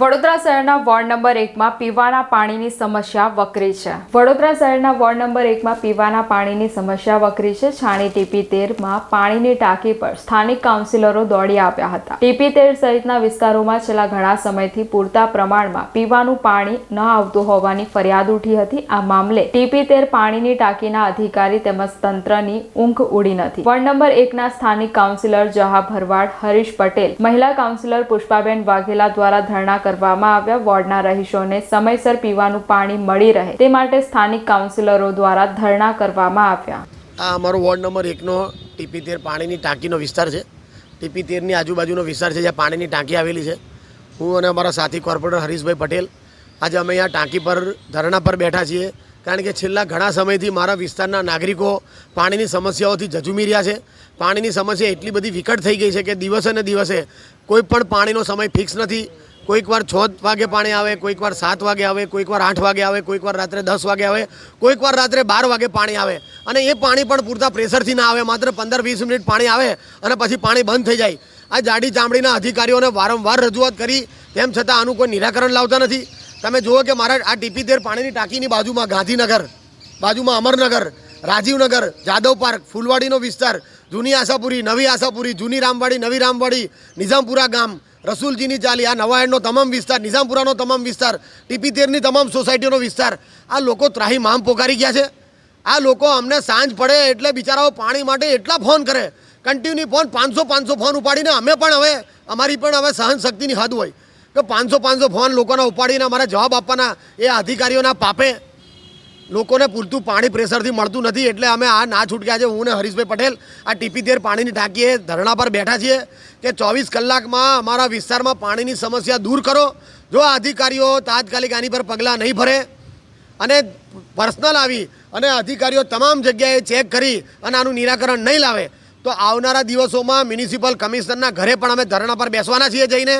વડોદરા શહેરના ward number એકમાં પીવાના પાણીની સમસ્યા વકરી છે. વડોદરા શહેરના વોર્ડ નંબર એકમાં પીવાના પાણીની સમસ્યા વકરી છે. છાણી ટીપી તેરમાં પાણીની ટાંકી પર સ્થાનિક કાઉન્સિલરો દોડી આવ્યા હતા. ટીપી તેર સહિતના વિસ્તારોમાં છેલ્લા ઘણા સમયથી પૂરતા પ્રમાણમાં પીવાનું પાણી ન આવતું હોવાની ફરિયાદ ઉઠી હતી. આ મામલે ટીપી તેર પાણીની ટાંકીના અધિકારી તેમજ તંત્રની ઊંઘ ઉડી નથી. વોર્ડ નંબર એકના સ્થાનિક કાઉન્સિલર જહા ભરવાડ, હરીશ પટેલ, મહિલા કાઉન્સિલર પુષ્પાબેન વાઘેલા દ્વારા ધરણા કરવામાં આવ્યા. વોર્ડના રહીશોને સમયસર પીવાનું પાણી મળી રહે તે માટે સ્થાનિક કાઉન્સિલરો દ્વારા ધરણા કરવામાં આવ્યા. આ અમારો વોર્ડ નંબર એકનો ટીપી તેર પાણીની ટાંકીનો વિસ્તાર છે. ટીપી તેરની આજુબાજુનો વિસ્તાર છે જ્યાં પાણીની ટાંકી આવેલી છે. હું અને અમારા સાથી કોર્પોરેટર હરીશભાઈ પટેલ આજે અમે અહીંયા ટાંકી પર, ધરણા પર બેઠા છીએ. કારણ કે છેલ્લા ઘણા સમયથી મારા વિસ્તારના નાગરિકો પાણીની સમસ્યાઓથી ઝઝુમી રહ્યા છે. પાણીની સમસ્યા એટલી બધી વિકટ થઈ ગઈ છે કે દિવસે ને દિવસે કોઈ પણ પાણીનો સમય ફિક્સ નથી. કોઈક વાર છ વાગે પાણી આવે, કોઈક વાર સાત વાગે આવે, કોઈક વાર આઠ વાગે આવે, કોઈક વાર રાત્રે દસ વાગે આવે, કોઈક વાર રાત્રે બાર વાગે પાણી આવે. અને એ પાણી પણ પૂરતા પ્રેશરથી ના આવે, માત્ર પંદર વીસ મિનિટ પાણી આવે અને પછી પાણી બંધ થઈ જાય. આ જાડી ચામડીના અધિકારીઓને વારંવાર રજૂઆત કરી, તેમ છતાં આનું કોઈ નિરાકરણ લાવતા નથી. તમે જુઓ કે મારા આ ટીપી તેર પાણીની ટાંકીની બાજુમાં ગાંધીનગર, બાજુમાં અમરનગર, રાજીવનગર, જાદવ પાર્ક, ફૂલવાડીનો વિસ્તાર જૂની આશાપુરી, નવી આશાપુરી, જૂની રામવાડી, નવી રામવાડી, નિઝામપુરા ગામ. રસુલજીની ચાલી, આ નવાયણનો તમામ વિસ્તાર, નિઝામપુરાનો તમામ વિસ્તાર ટીપી તેરની તમામ સોસાયટીનો વિસ્તાર. આ લોકો ત્રાહી મામ પોકારી ગયા છે. આ લોકો અમને સાંજ પડે એટલે બિચારાઓ પાણી માટે એટલા ફોન કરે. કન્ટિન્યુ ફોન, પાંચસો પાંચસો ફોન ઉપાડીને અમે પણ હવે, અમારી પણ હવે સહન શક્તિની હદ હોય. કે પાંચસો પાંચસો ફોન લોકોના ઉપાડીને અમારે જવાબ આપવાના એ અધિકારીઓના પાપે લોકોને પૂરતું પાણી પ્રેશરથી મળતું નથી, એટલે અમે આ ના છૂટક્યા છે. હું ને હરીશભાઈ પટેલ આ ટીપી તેર પાણીની ટાંકીએ ધરણા પર બેઠા છીએ કે ચોવીસ કલાકમાં અમારા વિસ્તારમાં પાણીની સમસ્યા દૂર કરો. જો અધિકારીઓ તાત્કાલિક આની પર પગલાં નહીં ભરે અને પર્સનલ આવી અને અધિકારીઓ તમામ જગ્યાએ ચેક કરી અને આનું નિરાકરણ નહીં લાવે, તો આવનારા દિવસોમાં મ્યુનિસિપલ કમિશનરના ઘરે પણ અમે ધરણા પર બેસવાના છીએ જઈને.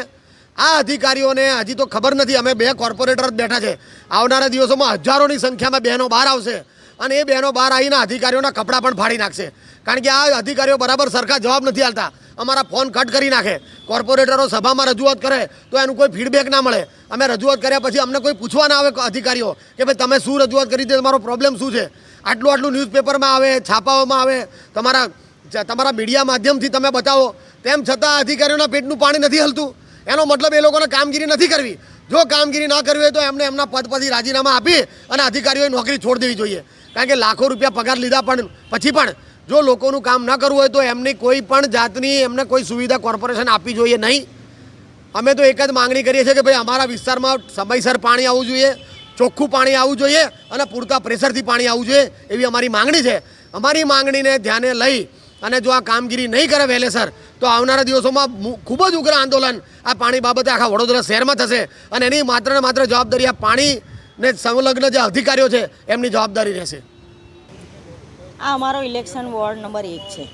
આ અધિકારીઓને હજી તો ખબર નથી. અમે બે કોર્પોરેટર જ બેઠા છે. આવનારા દિવસોમાં હજારોની સંખ્યામાં બહેનો બહાર આવશે અને એ બહેનો બહાર આવીને અધિકારીઓના કપડાં પણ ફાડી નાખશે. કારણ કે આ અધિકારીઓ બરાબર સરખા જવાબ નથી આવતા અમારા ફોન કટ કરી નાખે. કોર્પોરેટરો સભામાં રજૂઆત કરે તો એનું કોઈ ફીડબેક ના મળે. અમે રજૂઆત કર્યા પછી અમને કોઈ પૂછવા ના આવે અધિકારીઓ કે ભાઈ તમે શું રજૂઆત કરી છે? તમારો પ્રોબ્લેમ શું છે? આટલું આટલું ન્યૂઝપેપરમાં આવે, છાપાઓમાં આવે, તમારા તમારા મીડિયા માધ્યમથી તમે બતાવો. તેમ છતાં અધિકારીઓના પેટનું પાણી નથી હલતું. એનો મતલબ એ લોકોને કામગીરી નથી કરવી. જો કામગીરી ન કરવી હોય તો એમને એમના પદ પરથી રાજીનામા આપી અને અધિકારીઓએ નોકરી છોડી દેવી જોઈએ. કારણ કે લાખો રૂપિયા પગાર લીધા પણ પછી પણ જો લોકોનું કામ ન કરવું હોય તો એમની કોઈ પણ જાતની એમને કોઈ સુવિધા કોર્પોરેશન આપવી જોઈએ નહીં. અમે તો એક જ માંગણી કરીએ છીએ કે ભાઈ અમારા વિસ્તારમાં સમયસર પાણી આવવું જોઈએ, ચોખ્ખું પાણી આવવું જોઈએ અને પૂરતા પ્રેશરથી પાણી આવવું જોઈએ એવી અમારી માંગણી છે. અમારી માંગણીને ધ્યાને લઈ અને જો આ કામગીરી નહીં કરે વહેલેસર તો આવનારા દિવસોમાં ખૂબ જ ઉગ્ર આંદોલન આ પાણી બાબતે આખા વડોદરા શહેરમાં થશે અને એની માત્ર ને માત્ર જવાબદારી આ પાણીને સંલગ્ન જે અધિકારીઓ છે, એમની જવાબદારી રહેશે. આ અમારો ઇલેક્શન વોર્ડ નંબર એક છે.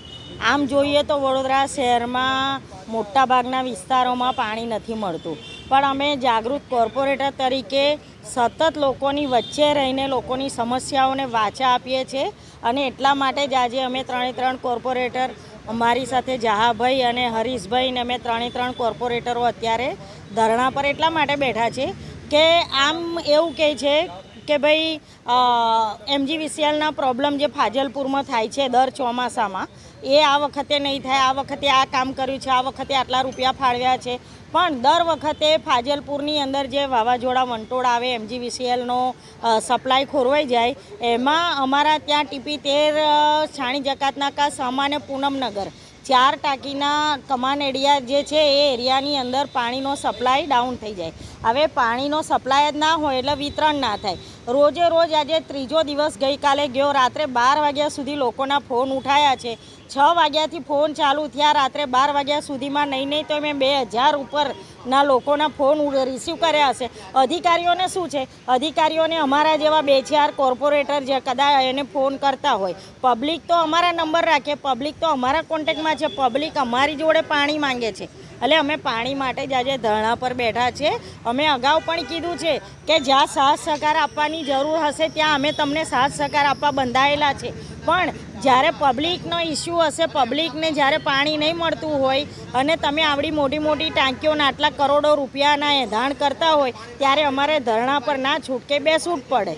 આમ જોઈએ તો વડોદરા શહેરમાં મોટાભાગના વિસ્તારોમાં પાણી નથી મળતું. પણ અમે જાગૃત કોર્પોરેટર તરીકે સતત લોકોની વચ્ચે રહીને લોકોની સમસ્યાઓને વાચા આપીએ છીએ અને એટલા માટે જ આજે અમે ત્રણે ત્રણ કોર્પોરેટર અમારી સાથે જહાભાઈ અને હરીશભાઈ ને અમે ત્રણે ત્રણ કોર્પોરેટરો અત્યારે ધરણા પર એટલા માટે બેઠા છે કે આમ એવું કહે છે કે ભાઈ એમજીવીસીએલના પ્રોબ્લેમ જે ફાજલપુરમાં થાય છે દર ચોમાસામાં એ આ વખતે નહીં થાય, આ વખતે આ કામ કર્યું છે, આ વખતે આટલા રૂપિયા ફાળવ્યા છે. પણ દર વખતે ફાજલપુરની અંદર જે વાવાઝોડા વંટોળ આવે, એમજીવીસીએલનો સપ્લાય ખોરવાઈ જાય, એમાં અમારા ત્યાં ટીપી તેર છાણી છાણી જકાતનાકા સામાન્ય પૂનમનગર ચાર ટાંકીના કમાન એરિયા જે છે, એ એરિયાની અંદર પાણીનો સપ્લાય ડાઉન થઈ જાય. હવે પાણીનો સપ્લાય જ ના હોય એટલે વિતરણ ના થાય. રોજે રોજ આજે ત્રીજો દિવસ ગઈકાલે ગયો. રાત્રે બાર વાગ્યા સુધી લોકોના ફોન ઉઠાયા છે. છ વાગ્યાથી ફોન ચાલુ થયા. રાત્રે બાર વાગ્યા સુધીમાં નહીં નહીં તો મેં બે હજાર ઉપરના લોકોના ફોન રિસીવ કર્યા હશે. અધિકારીઓને શું છે? અધિકારીઓને અમારા જેવા બે ચાર કોર્પોરેટર જે કદાચ એને ફોન કરતા હોય. પબ્લિક તો અમારા નંબર રાખે. પબ્લિક તો અમારા કોન્ટેક્ટમાં છે. પબ્લિક અમારી જોડે પાણી માંગે છે. એટલે અમે પાણી માટે જ આજે ધરણા પર બેઠા છે અમે અગાઉ પણ કીધું છે કે જ્યાં સાથ સહકાર આપવાની જરૂર હશે ત્યાં અમે તમને સાથ સહકાર આપવા બંધાયેલા છે. પણ જ્યારે પબ્લિકનો ઇસ્યુ હશે, પબ્લિકને જ્યારે પાણી નહીં મળતું હોય અને તમે આવડી મોટી મોટી ટાંકીઓના આટલા કરોડો રૂપિયાના એંધાણ કરતા હોય, ત્યારે અમારે ધરણા પર ના છૂટકે બેસવું જ પડે.